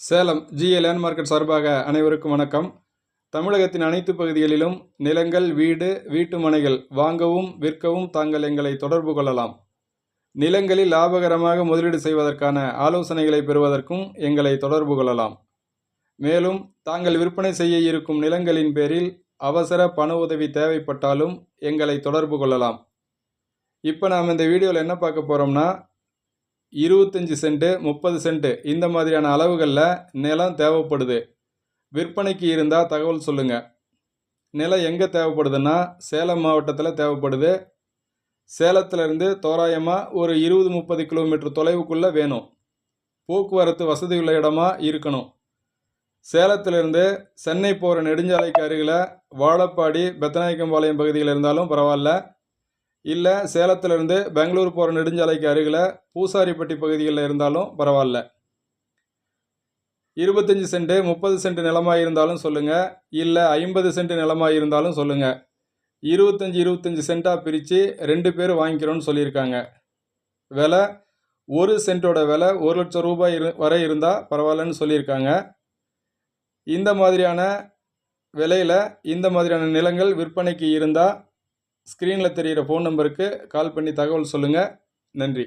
Salem GA land market சார்பாக அனைவருக்கும் வணக்கம். தமிழகத்தின் அனைத்து பகுதிகளிலும் நிலங்கள் வீடு வீட்டு மனைகள் வாங்கவும் விற்கவும் தாங்கள் எங்களை தொடர்பு கொள்ளலாம். நிலங்களில் லாபகரமாக முதலீடு செய்வதற்கான ஆலோசனைகளை பெறுவதற்கும் எங்களை தொடர்பு கொள்ளலாம். மேலும் தாங்கள் விற்பனை செய்ய இருக்கும் நிலங்களின் பேரில் அவசர பண உதவி தேவைப்பட்டாலும் எங்களை தொடர்பு கொள்ளலாம். இப்போ நாம் இந்த வீடியோவில் என்ன பார்க்க போகிறோம்னா இருபத்தஞ்சி சென்ட்டு முப்பது சென்ட்டு இந்த மாதிரியான அளவுகளில் நிலம் தேவைப்படுது. விற்பனைக்கு இருந்தால் தகவல் சொல்லுங்கள் நிலம் எங்கே தேவைப்படுதுன்னா சேலம் மாவட்டத்தில் தேவைப்படுது. சேலத்திலேருந்து தோராயமாக ஒரு இருபது முப்பது கிலோமீட்டர் தொலைவுக்குள்ளே வேணும். போக்குவரத்து வசதி உள்ள இடமா இருக்கணும். சேலத்திலிருந்து சென்னை போகிற நெடுஞ்சாலைக்கு அருகில் வாழப்பாடி பெத்தநாயக்கம்பாளையம் பகுதியில் இருந்தாலும் பரவாயில்ல. இல்லை சேலத்திலிருந்து பெங்களூர் போகிற நெடுஞ்சாலைக்கு அருகில் பூசாரிப்பட்டி பகுதிகளில் இருந்தாலும் பரவாயில்ல. இருபத்தஞ்சி சென்ட் முப்பது சென்ட் நிலமாக இருந்தாலும் சொல்லுங்கள் இல்லை ஐம்பது சென்ட் நிலமாக இருந்தாலும் சொல்லுங்கள் இருபத்தஞ்சி இருபத்தஞ்சி சென்ட்டாக பிரித்து ரெண்டு பேர் வாங்கிக்கிறோன்னு சொல்லியிருக்காங்க. விலை ஒரு சென்ட்டோட விலை ஒரு லட்சம் ரூபாய் இரு வரை இருந்தால் பரவாயில்லன்னு சொல்லியிருக்காங்க. இந்த மாதிரியான விலையில் இந்த மாதிரியான நிலங்கள் விற்பனைக்கு இருந்தால் ஸ்க்ரீனில் தெரிகிற ஃபோன் நம்பருக்கு கால் பண்ணி தகவல் சொல்லுங்கள் நன்றி.